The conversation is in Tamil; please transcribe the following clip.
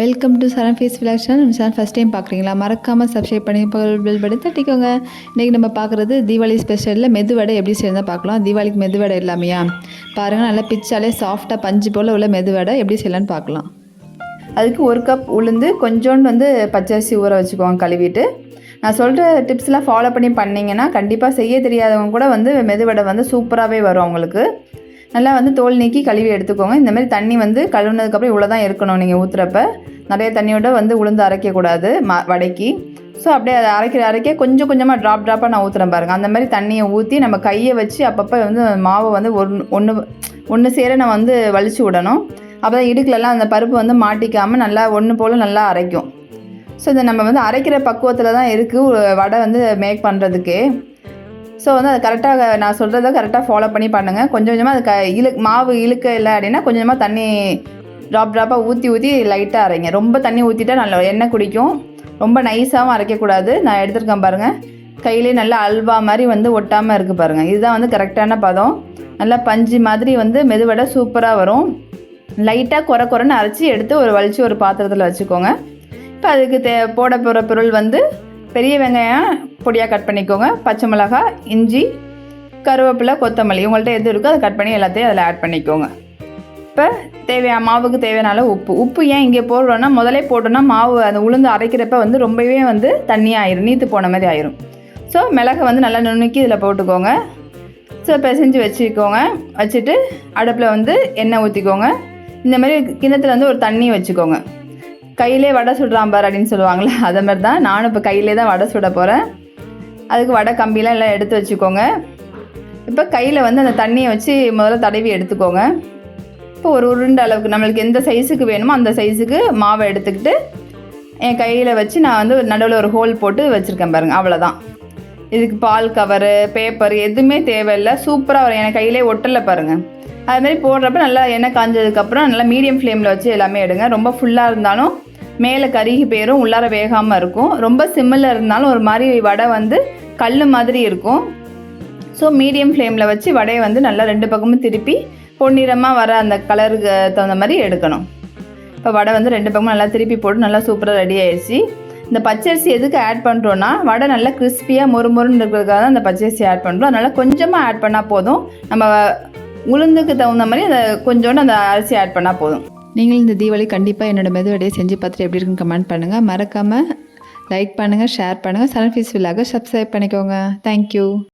வெல்கம் டு சரண் ஃபேஸ் விலாக்ஷன் சேனல் ஃபஸ்ட் டைம் பார்க்குறீங்களா? மறக்காமல் சப்ஸ்கிரைப் பண்ணி பில் படி தட்டிக்கோங்க. இன்றைக்கி நம்ம பார்க்குறது தீபாவளி ஸ்பெஷலில் மெதுவடை எப்படி செய்யணும் பார்க்கலாம். தீபாவளிக்கு மெதுவடை இல்லாமையா பாருங்கள் நல்லா பிச்சாலே சாஃப்டாக பஞ்சு போல் உள்ள மெதுவடை எப்படி செய்யலான்னு பார்க்கலாம். அதுக்கு ஒரு கப் உளுந்து கொஞ்சோண்டு வந்து பச்சரிசி ஊற வச்சுக்கோங்க கழுவிட்டு. நான் சொல்கிற டிப்ஸ்லாம் ஃபாலோ பண்ணி பண்ணிங்கன்னா கண்டிப்பாக செய்ய தெரியாதவங்க கூட வந்து மெதுவடை வந்து சூப்பராகவே வரும் அவங்களுக்கு. நல்லா வந்து தோல் நீக்கி கழுவி எடுத்துக்கோங்க. இந்த மாதிரி தண்ணி வந்து கழுவுனதுக்கப்புறம் இவ்வளோ தான் இருக்கணும். நீங்கள் ஊற்றுறப்ப நிறைய தண்ணியோட வந்து உளுந்து அரைக்கக்கூடாது ம வடைக்கு ஸோ அப்படியே அதை அரைக்கிற அரைக்க கொஞ்சம் கொஞ்சமாக ட்ராப் ட்ராப்பாக நான் ஊற்றுறேன் பாருங்கள் அந்த மாதிரி தண்ணியை ஊற்றி நம்ம கையை வச்சு அப்பப்போ வந்து மாவை வந்து ஒன்று ஒன்று ஒன்று சேர நம்ம வந்து வலிச்சு விடணும். அப்போ தான் இடுக்குலலாம் அந்த பருப்பு வந்து மாட்டிக்காமல் நல்லா ஒன்று போல் நல்லா அரைக்கும். ஸோ இதை நம்ம வந்து அரைக்கிற பக்குவத்தில் தான் இருக்குது வடை வந்து மேக் பண்ணுறதுக்கு ஸோ வந்து அது கரெக்டாக நான் சொல்கிறத கரெக்டாக ஃபாலோ பண்ணி பண்ணுங்கள் கொஞ்சம் கொஞ்சமாக அது க இழு மாவு இழுக்க இல்லை அப்படின்னா கொஞ்சமாக தண்ணி ட்ராப் ட்ராப்பாக ஊற்றி ஊற்றி லைட்டாக அரைங்க. ரொம்ப தண்ணி ஊற்றிட்டா நல்ல எண்ணெய் குடிக்கும். ரொம்ப நைஸாகவும் அரைக்கக்கூடாது. நான் எடுத்துருக்கேன் பாருங்கள் கையிலே நல்லா அல்வா மாதிரி வந்து ஒட்டாமல் இருக்குது பாருங்கள் இதுதான் வந்து கரெக்டான பதம். நல்லா பஞ்சு மாதிரி வந்து மெதுவடை சூப்பராக வரும். லைட்டாக குறை குறைன்னு அரைச்சி எடுத்து ஒரு வலிச்சு ஒரு பாத்திரத்தில் வச்சுக்கோங்க. இப்போ அதுக்கு தே போட போகிற பொருள் வந்து பெரிய வெங்காயம் பொடியாக கட் பண்ணிக்கோங்க. பச்சை மிளகாய் இஞ்சி கருவேப்பிலை கொத்தமல்லி உங்கள்கிட்ட எது இருக்கோ அதை கட் பண்ணி எல்லாத்தையும் அதில் ஆட் பண்ணிக்கோங்க. இப்போ தேவையான மாவுக்கு தேவையான அளவு உப்பு. உப்பு ஏன் இங்கே போடுறோன்னா முதலே போட்டோன்னா மாவு அந்த உளுந்து அரைக்கிறப்ப வந்து ரொம்பவே வந்து தண்ணியாக ஆயிரும் நீத்து போன மாதிரி ஆயிரும். ஸோ மிளகை வந்து நல்லா நுணுக்கி இதில் போட்டுக்கோங்க. ஸோ பிசைஞ்சு வச்சுக்கோங்க. வச்சுட்டு அடுப்பில் வந்து எண்ணெய் ஊற்றிக்கோங்க இந்த மாதிரி கிணத்துல வந்து ஒரு தண்ணி வச்சுக்கோங்க. கையிலே வடை சுடுறான் பார் அப்படின்னு சொல்லுவாங்களே அதை மாதிரி தான் நானும் இப்போ கையிலே தான் வடை சுட போகிறேன் அதுக்கு வடை கம்பிலாம் எல்லாம் எடுத்து வச்சுக்கோங்க. இப்போ கையில் வந்து அந்த தண்ணியை வச்சு முதல்ல தடவி எடுத்துக்கோங்க. இப்போ ஒரு உருண்டை அளவுக்கு நம்மளுக்கு எந்த சைஸுக்கு வேணுமோ அந்த சைஸுக்கு மாவை எடுத்துக்கிட்டு என் கையில் வச்சு நான் வந்து நடுவில் ஒரு ஹோல் போட்டு வச்சுருக்கேன் பாருங்கள் அவ்வளோதான் இதுக்கு பால் கவரு பேப்பர் எதுவுமே தேவையில்லை சூப்பராக வரும் என் கையிலே ஒட்டலை பாருங்கள் அதுமாதிரி போடுறப்ப நல்லா எண்ணெய் காஞ்சதுக்கப்புறம் நல்லா மீடியம் ஃப்ளேமில் வச்சு எல்லாமே எடுங்க. ரொம்ப ஃபுல்லாக இருந்தாலும் மேலே கருகி போயிடும் உள்ளார வேகாமல் இருக்கும். ரொம்ப சிம்மில் இருந்தாலும் ஒரு மாதிரி வடை வந்து கல் மாதிரி இருக்கும். ஸோ மீடியம் ஃப்ளேமில் வச்சு வடையை வந்து நல்லா ரெண்டு பக்கமும் திருப்பி பொன்னிறமாக வர அந்த கலருக்கு தகுந்த மாதிரி எடுக்கணும். இப்போ வடை வந்து ரெண்டு பக்கமும் நல்லா திருப்பி போட்டு நல்லா சூப்பராக ரெடி ஆயிடுச்சு. இந்த பச்சரிசி எதுக்கு ஆட் பண்ணுறோன்னா வடை நல்லா கிறிஸ்பியாக மொறு மொறுன்னு இருக்கிறதுக்காக தான் அந்த பச்சரிசி ஆட் பண்ணுறோம் அதனால் கொஞ்சமாக ஆட் பண்ணால் போதும். நம்ம உளுந்துக்கு தகுந்த மாதிரி அந்த கொஞ்சோண்டு அந்த அரிசி ஆட் பண்ணால் போதும். நீங்களும் இந்த தீபாவளி கண்டிப்பாக என்னோட மெதுவடையை செஞ்சு பார்த்துட்டு எப்படி இருக்குன்னு கமெண்ட் பண்ணுங்கள் மறக்காமல் லைக் பண்ணுங்கள் ஷேர் பண்ணுங்கள் சன்ஃபீஸ் வில்லாக சப்ஸ்கிரைப் பண்ணிக்கோங்க. Thank you